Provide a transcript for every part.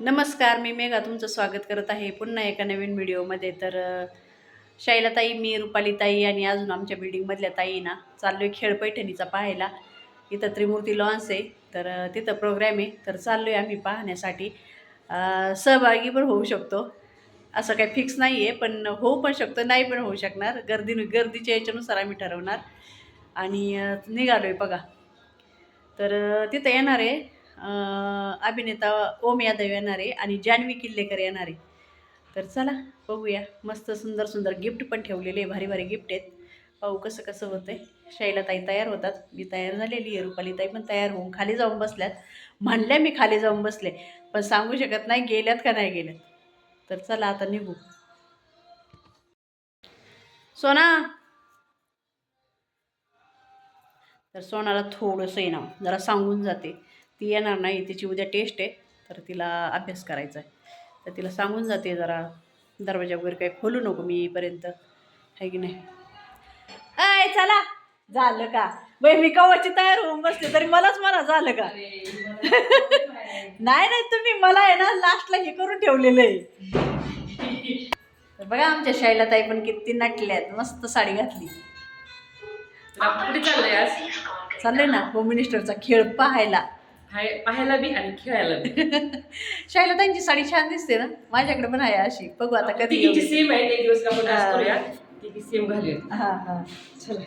नमस्कार मी मेघा तुमचं स्वागत करत आहे पुन्हा एका नवीन व्हिडिओमध्ये. तर शैलाताई मी रुपाली ताई आणि अजून आमच्या बिल्डिंगमधल्या ताई ना चाललो आहे खेळ पैठणीचा पाहायला. इथं त्रिमूर्ती लॉन्स आहे तर तिथं प्रोग्रॅम आहे. तर चाललो आहे आम्ही पाहण्यासाठी. सहभागी पण होऊ शकतो. असं काही फिक्स नाही आहे पण होऊ पण शकतो नाही पण होऊ शकणार. गर्दी गर्दीच्या याच्यानुसार आम्ही ठरवणार. आणि निघालो आहे बघा. तर तिथं येणार आहे. अभिनेता ओम यादव येणार आहे आणि जान्हवी किल्लेकर येणार आहे. तर चला बघूया. मस्त सुंदर सुंदर गिफ्ट पण ठेवलेले आहे. भारी भारी गिफ्ट आहेत. पाहू कसं कसं होतं आहे शैलाताई तयार होतात. मी तयार झालेली आहे. रुपालीताई पण तयार होऊन खाली जाऊन बसल्यात. म्हणल्या मी खाली जाऊन बसले. पण सांगू शकत नाही गेल्यात का नाही गेल्यात. तर चला आता निघू. सोना! तर सोनाला थोडंसं येणार जरा सांगून जाते. ती येणार नाही तिची उद्या टेस्ट आहे तर तिला अभ्यास करायचा आहे. तर तिला सांगून जाते जरा दरवाजा वगैरे काही खोलू नको मी येईपर्यंत आहे की नाही? अय चला. झालं का? बाई मी कवाची तयार होऊन बसते तरी मलाच म्हणा झालं का? नाही नाही तुम्ही मला आहे ना लास्टला हे करून ठेवलेलं आहे. बघा आमच्या शैलाताई पण किती नटल्या आहेत. मस्त साडी घातली. चाललंय ना होम मिनिस्टरचा खेळ पाहायला. हाय- पाहायला बी आणि खेळायला बी. शैलाताईंची साडी छान दिसते ना? माझ्याकडे पण आहे अशी. बघू आता कधी. सेम आहे एक दिवस आपण. डान्स करूया. तिघी सेम घालूया. हा हा. चला.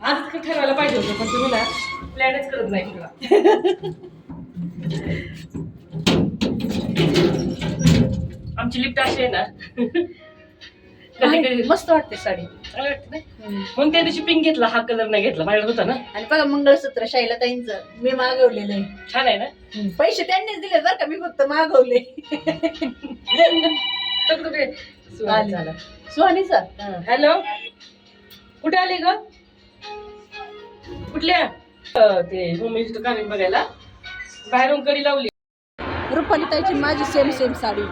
आज ठरवायला पाहिजे होतं पण तुम्ही ना प्लॅनच करत नाही तुला आमची लिफ्ट अशी आहे ना. मस्त वाटते साडी? म्हणून त्या दिवशी पिंक घेतला हा कलर नाही घेतला माझ्याकडे होता ना? आणि बघा मंगळसूत्र शैलाताईंचं मी मागवलेलं आहे छान आहे ना? पैसे त्यांनीच दिले बरं का मी फक्त मागवले. तर कुठे. झाला. सुहानीचं हॅलो? कुठे आली ग? कुठल्या? अं, ते मिनिस्टर कामी बघायला. बाहेरून कडी लावली. रुपालीताईची माझी same same sari.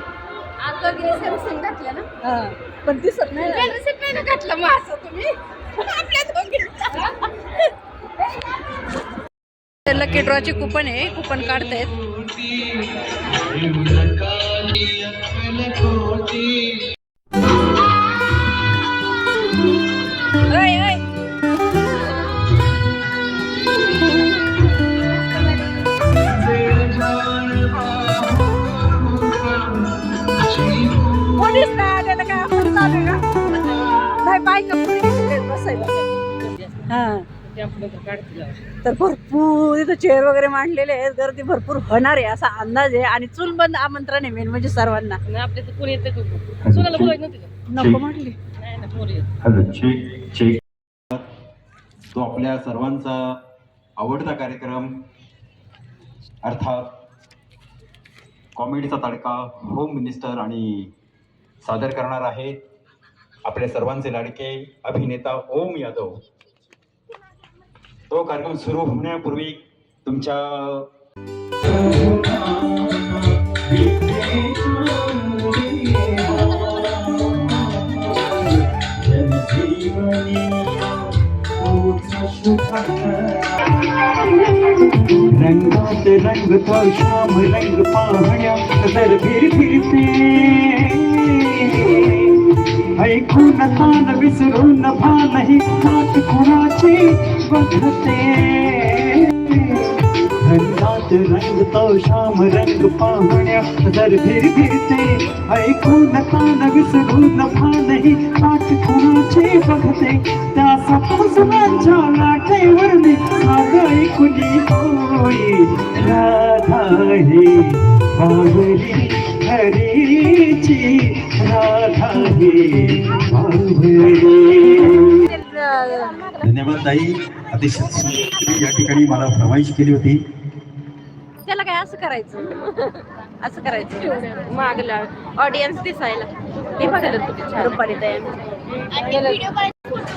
Same same घातलं ना हा पण दिसत नाही ना. घातलं मग असं तुम्ही आपल्या दोघींचा. लकी ड्रॉची कुपन आहे कुपन काढतायत हा. तर भरपूर इथं चेअर वगैरे मांडलेले आहेत. गर्दी भरपूर होणार आहे असा अंदाज आहे. आणि चूलबंद आमंत्रण आहे मेन म्हणजे सर्वांना. आणि आपल्या तर कोणी येतं का सोनाला बोलायचं नव्हतं का? नको म्हटली. नाही ना पोरी येत. Hello check check. तो आपल्या सर्वांचा आवडता कार्यक्रम अर्थात कॉमेडीचा तडका होम मिनिस्टर आणि सादर करणार आहेत आपल्या सर्वांचे लाडके अभिनेता ओम यादव. तो कार्यक्रम सुरू होण्यापूर्वी तुमच्या रंगात रंग तो श्याम रंग पाहण्या तर फिर फिरते. ऐकून तान विसरून भानही कुणा कुणाची बघते रंगात रंग तो श्याम रंग पाहण्या दर फिर फिरते ऐकून तान विसरून भानही आठ कुणाची बघते त्या सपसुरांच्या लाटेवरती आग ऐकुनी होई राधा हे बावरी हरीची राधा हे बावरी धन्यवाद ताई. अतिशय सुंदर या ठिकाणी मला फरमाईश केली होती. त्याला काय असं करायचं? असं करायचं. मागला. ऑडियन्स दिसायला. ते बघायला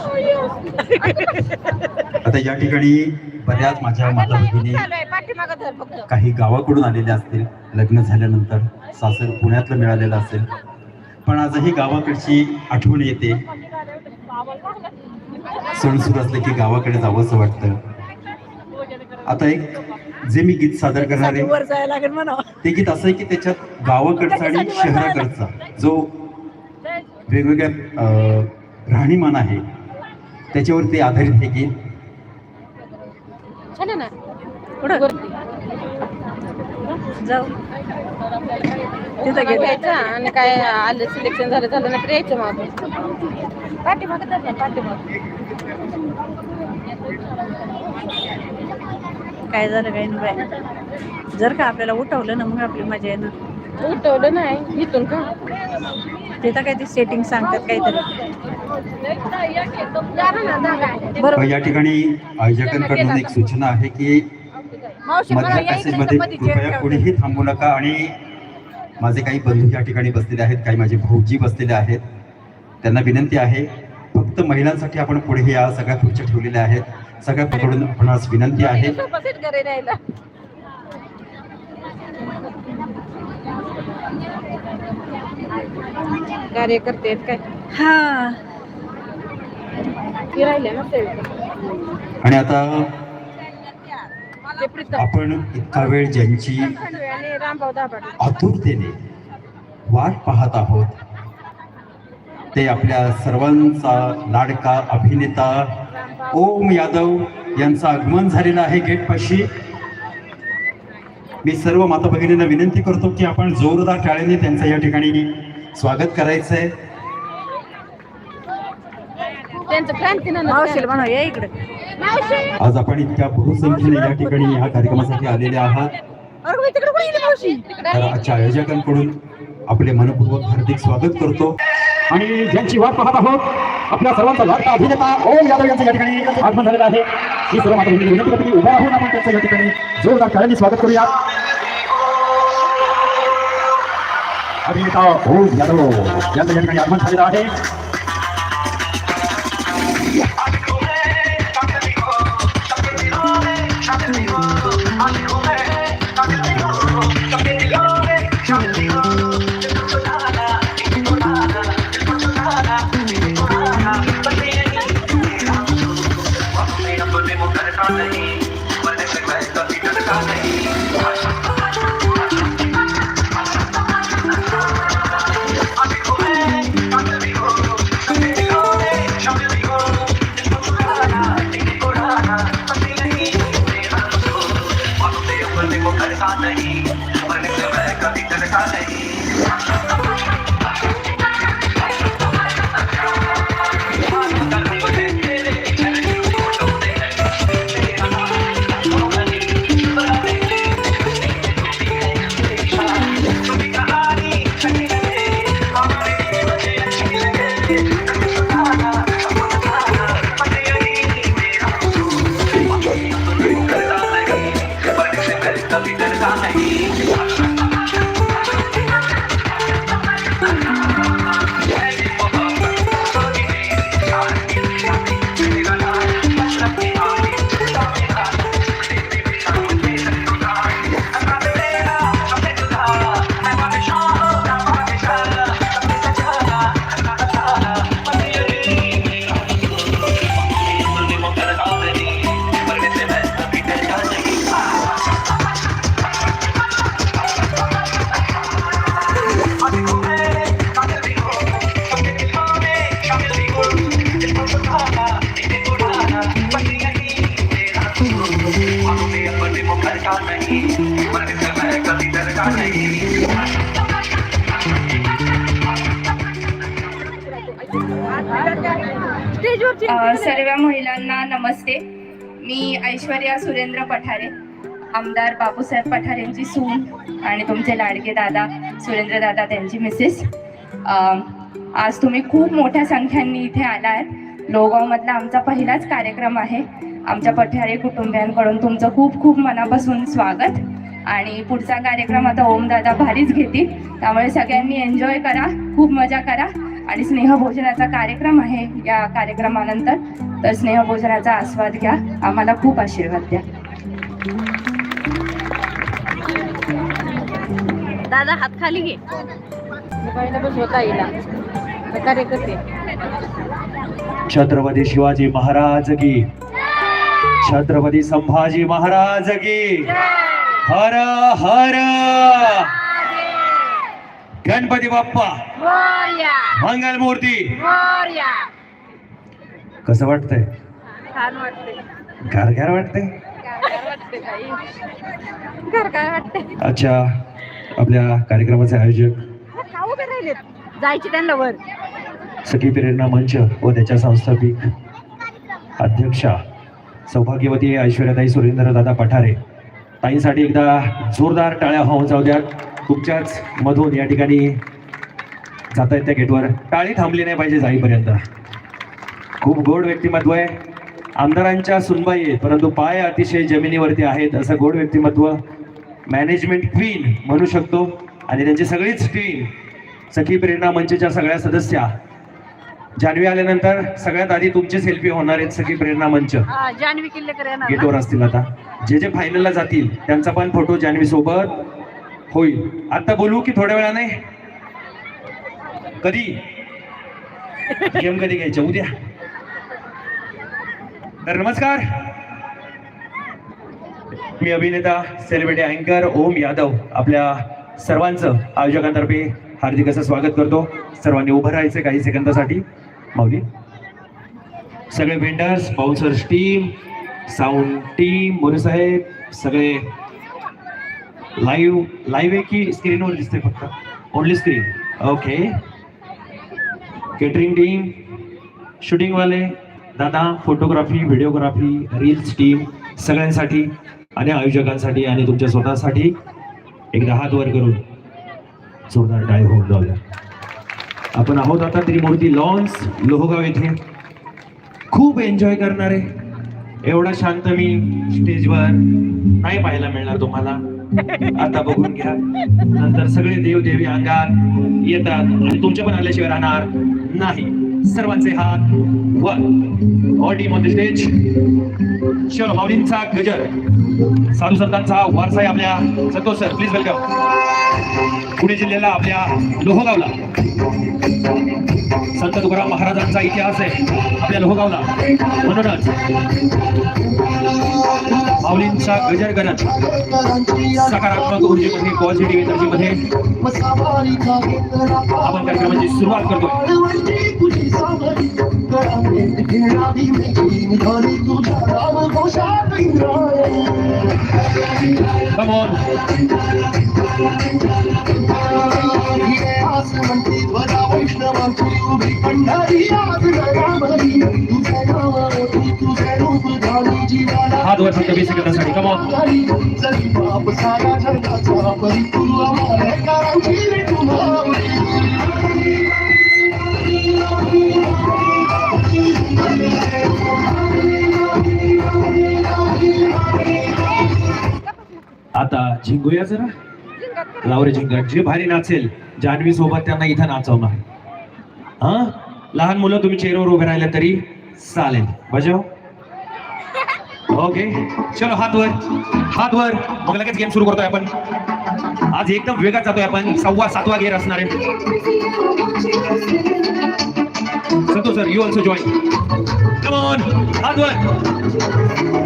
व्हिडिओ आता या ठिकाणी बऱ्याच माझ्या माता भगिनी काही गावाकडून आलेल्या असतील. लग्न झाल्यानंतर सासर पुण्यातलं मिळालेलं असेल. पण आजही गावाकडची आठवण येते. सण सुरू असले की गावाकडे जावंसं वाटतं. आता एक जे मी गीत सादर करणार आहे वर जायला लागेल म्हणा ते गीत असं आहे की त्याच्यात गावाकडचा आणि शहराकडचा जो वेगवेगळ्या राहणीमान आहे त्याच्यावर ते आधारित हे गीत आणि काय आलं सिलेक्शन झालं झालं ना तर यायचं मग आपण. पाठीमागं जात ना पाठीमागं काय झालं काय नाही बाय जर का आपल्याला उठवलं ना मग आपली मजा येणार. उठवलं नाही इथून का? तिथं काय ते सेटिंग सांगतात काहीतरी. अ, या ठिकाणी आयोजकांकडून एक सूचना आहे की मधल्या पॅसेजमध्ये कृपया कोणीही थांबू नका आणि माझे काही बंधू या ठिकाणी बसलेले आहेत काही माझे भाऊजी बसलेले आहेत. त्यांना विनंती आहे फक्त महिलांसाठी आपण पुढे या सगळ्या खुर्च्या ठेवलेल्या आहेत. सगळ्याकडून आपणास विनंती आहे. कार्यकर्ते आहेत काय? हा. आणि आता आपण इतका वेळ ज्यांची आतुरतेने वाट पाहत आहोत ते आपल्या सर्वांचा लाडका अभिनेता ओम यादव यांचं आगमन झालेलं आहे गेटपाशी. मी सर्व माता भगिनींना विनंती करतो की आपण जोरदार टाळ्याने त्यांचं या ठिकाणी स्वागत या इकडे. आज आपण इतक्या बहुसंख्येने या ठिकाणी ह्या कार्यक्रमासाठी आलेले आहात. आजच्या आयोजकांकडून आपले मनपूर्वक हार्दिक स्वागत करतो. आणि ज्यांची वाट पाहत आहोत आपल्या सर्वांचा लाडका अभिनेता ओम यादव यांचं या ठिकाणी आगमन झालेलं आहे. ही सर्व माता विनंती करते उभा राहून आपण त्यांचं या ठिकाणी जोरदार टाळ्यांनी स्वागत करूया. अभिनेता ओम यादव यांचं या ठिकाणी आगमन झालेलं आहे. सर्व महिलांना नमस्ते. मी ऐश्वर्या सुरेंद्र पठारे आमदार बापूसाहेब पठारे यांची सून आणि तुमचे लाडके दादा सुरेंद्र दादा त्यांची मिसेस. आज तुम्ही खूप मोठ्या संख्यांनी इथे आला आहेत लोगावमधला आमचा पहिलाच कार्यक्रम आहे. आमच्या पठारे कुटुंबियांकडून तुमचं खूप खूप मनापासून स्वागत. आणि पुढचा कार्यक्रम आता ओमदादा भारीच घेतील. त्यामुळे सगळ्यांनी एन्जॉय करा खूप मजा करा. आणि स्नेहभोजनाचा कार्यक्रम आहे या कार्यक्रमानंतर. तर स्नेहभोजनाचा आस्वाद घ्या. आम्हाला खूप आशीर्वाद द्या. दादा हात खाली घे. छत्रपती शिवाजी महाराज की. छत्रपती संभाजी महाराज की. हर हर गणपती बाप्पा. मंगल मूर्ती. कसं वाटतंय? वाटतंय. घर काय वाटते अच्छा. आपल्या कार्यक्रमाचे आयोजक. जायची त्यांना वर. सखी प्रेरणा मंच व त्याच्या संस्थापिक अध्यक्षा सौभाग्यवती ऐश्वर्याताई सुरेंद्र दादा पठारे. ताईंसाठी एकदा जोरदार टाळ्या होऊन जाऊ द्या तुमच्याच मधून या ठिकाणी जात आहेत त्या गेटवर टाळी थांबली नाही पाहिजे जाईपर्यंत. खूप गोड व्यक्तिमत्व आहे. आमदारांच्या सुनबाई आहेत परंतु पाय अतिशय जमिनीवरती आहेत असं गोड व्यक्तिमत्व मॅनेजमेंट क्वीन म्हणू शकतो. आणि त्यांची सगळीच टीम सखी प्रेरणा मंचच्या सगळ्या सदस्या. जान्हवी आल्यानंतर सगळ्यात आधी तुमची सेल्फी होणार आहेत सखी प्रेरणा मंच. जान्हवी किल्लेकर? गेटवर असतील आता. जे जे फायनलला जातील त्यांचा पण फोटो जान्हवी सोबत. होईल. आता बोलू की थोड्या वेळाने? कधी? गेम कधी घ्यायच्या उद्या. तर नमस्कार. मी अभिनेता सेलिब्रिटी अँकर ओम यादव आपल्या सर्वांचं आयोजकांतर्फे हार्दिक असं स्वागत करतो. सर्वांनी उभं राहायचं काही सेकंदासाठी. माऊली. सगळे vendors bouncers team sound team More साहेब सगळे लाईव्ह लाईव्ह आहे की स्क्रीनवर दिसते फक्त? Only screen okay catering team शूटिंगवाले दादा फोटोग्राफी व्हिडिओग्राफी रील्स टीम सगळ्यांसाठी आणि आयोजकांसाठी आणि तुमच्या स्वतःसाठी एकदा हात वर करून जोरदार डाय होऊन जाऊया. आपण आहोत आता त्रिमूर्ती लॉन्स लोहगाव येथे. खूप एन्जॉय करणारे. एवढा शांत मी स्टेजवर नाही पाहायला मिळणार तुम्हाला. आता बघून घ्या. नंतर सगळे देव देवी अंगात येतात आणि तुमच्या पण आल्याशिवाय राहणार नाही. सर्वांचे हात one all team on the stage चलो माऊलींचा गजर. साधू संतांचा वारसा आहे आपल्या. Santosh sir please welcome Pune जिल्ह्याला आपल्या लोहगावला. संत तुकाराम महाराजांचा इतिहास आहे. आपल्या लोहगावला. म्हणूनच माऊलींचा गजर गणत सकारात्मक ऊर्जेमध्ये पॉझिटिव्ह एनर्जीमध्ये आपण कार्यक्रमाची सुरुवात करतो करतोय Come on. हात वर फक्त वीस सेकंदासाठी कम ऑन आता झिंगूया जरा. लावरे झिंगट जे भारी नाचेल जान्हवी सोबत त्यांना इथं नाचवणार. हा? लहान मुलं तुम्ही चेहऱ्यावर उभे राहिले तरी चालेल. बजाव. ओके चलो हात वर. हात वर. मग लगेच गेम सुरू करतोय आपण. आज एकदम वेगात जातोय आपण. सव्वा सातवा गेअर असणार आहे. सतो sir you also join come on हात वर.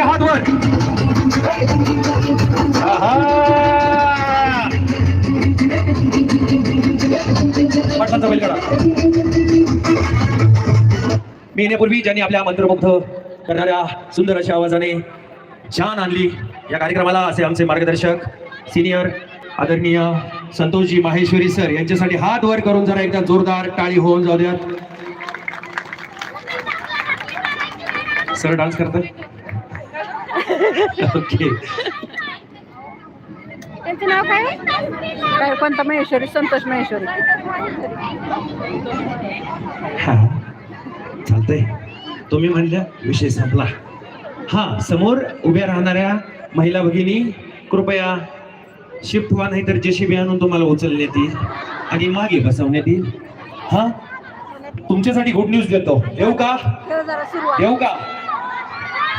हात वर. मी येण्यापूर्वी ज्यांनी आपल्या मंत्रमुग्ध करणाऱ्या सुंदर अशा आवाजाने जान आणली या कार्यक्रमाला असे आमचे मार्गदर्शक सिनियर आदरणीय संतोषजी माहेश्वरी सर यांच्यासाठी हात वर करून जरा एकदा जोरदार टाळी होऊन जाऊ द्यात. सर डान्स करतात? ओके. त्यांचं नाव काय? काय कोणता महेश्वरी संतोष महेश्वरी. हा. चालतंय. तुम्ही म्हणल्या विषय संपला. हा समोर उभ्या राहणाऱ्या महिला भगिनी कृपया शिफ्ट व्हा नाही तर जेसीबी आणून तुम्हाला उचलण्यात येईल. आणि मागे बसवण्यात येईल. हा? तुमच्यासाठी गुड न्यूज देतो. येऊ का? येऊ का?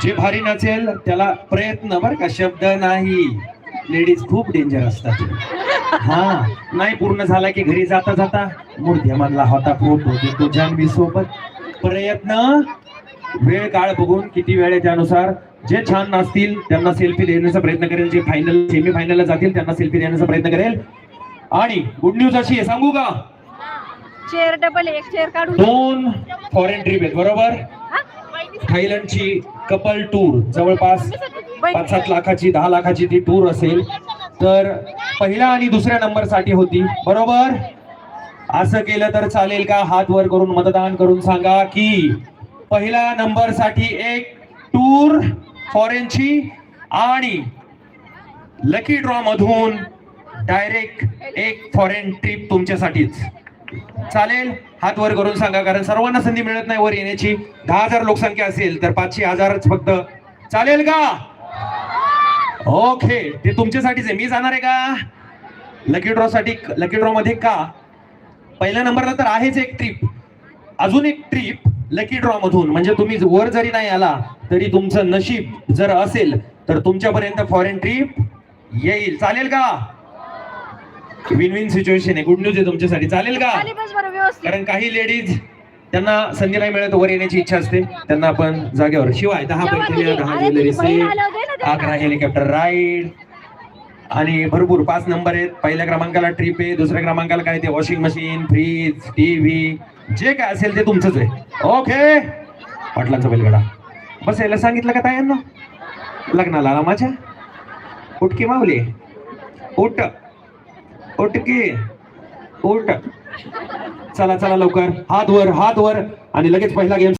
जे भारी नसेल त्याला प्रयत्न बर का. शब्द नाही. लेडीज खूप डेंजर असतात. हा? नाही पूर्ण झाला की घरी जाता जाता मूर्ध्यामधला होता फोटो देतो जान्हवी सोबत. प्रयत्न. वेळ काळ बघून किती वेळ आहे त्यानुसार? जे छान नसतील त्यांना सेल्फी देण्याचा प्रयत्न करेल. जे फायनल सेमी फायनलला जातील त्यांना सेल्फी देण्याचा प्रयत्न करेल. आणि गुड न्यूज अशी आहे सांगू का? चेअर डबल एक चेअर काढून दोन फॉरेन ट्रिप आहेत बरोबर? थायलंडची कपल टूर जवळपास पाच सात लाखाची दहा लाखाची ती टूर असेल. तर पहिल्या आणि दुसऱ्या नंबरसाठी होती बरोबर? असं केलं तर चालेल का? हात वर करून मतदान करून सांगा की पहिल्या नंबरसाठी एक टूर फॉरेनची आणि लकी ड्रॉ मधून डायरेक्ट एक फॉरेन ट्रिप तुमच्यासाठीच. चालेल? हात वर करून सांगा कारण सर्वांना संधी मिळत नाही वर येण्याची. दहा हजार लोकसंख्या असेल तर पाचशे हजारच फक्त. चालेल का? ओके ते तुमच्यासाठीच आहे. मी जाणार आहे का? लकी ड्रॉ साठी लकी ड्रॉ मध्ये का? पहिल्या नंबरला तर आहेच एक ट्रिप अजून एक ट्रिप लकी ड्रॉ मधून. म्हणजे तुम्ही वर जरी नाही आला तरी तुमचं नशीब जर असेल तर तुमच्यापर्यंत फॉरेन ट्रिप येईल. चालेल का? विन विन सिच्युएशन आहे. गुड न्यूज आहे तुमच्यासाठी. चालेल का? कारण काही लेडीज त्यांना संधी नाही मिळत वर येण्याची इच्छा असते. त्यांना आपण जागेवर शिवाय दहा तुझी- दहा ज्वेलरी सेट. अकरा हेलिकॉप्टर राईड आणि भरपूर पाच नंबर आहेत. पहिल्या क्रमांकाला ट्रिप आहे दुसऱ्या क्रमांकाला काय ते वॉशिंग मशीन फ्रीज टीव्ही जे काय असेल ते तुमचंच आहे. ओके पाटलांचा बैलगाडा. बस यायला सांगितलं का तायांना? लग्नाला आला माझ्या. उटकी मावली उठ. उटकी उठ. चला चला लवकर. हात वर हात वर. आणि लगेच पहिला गेम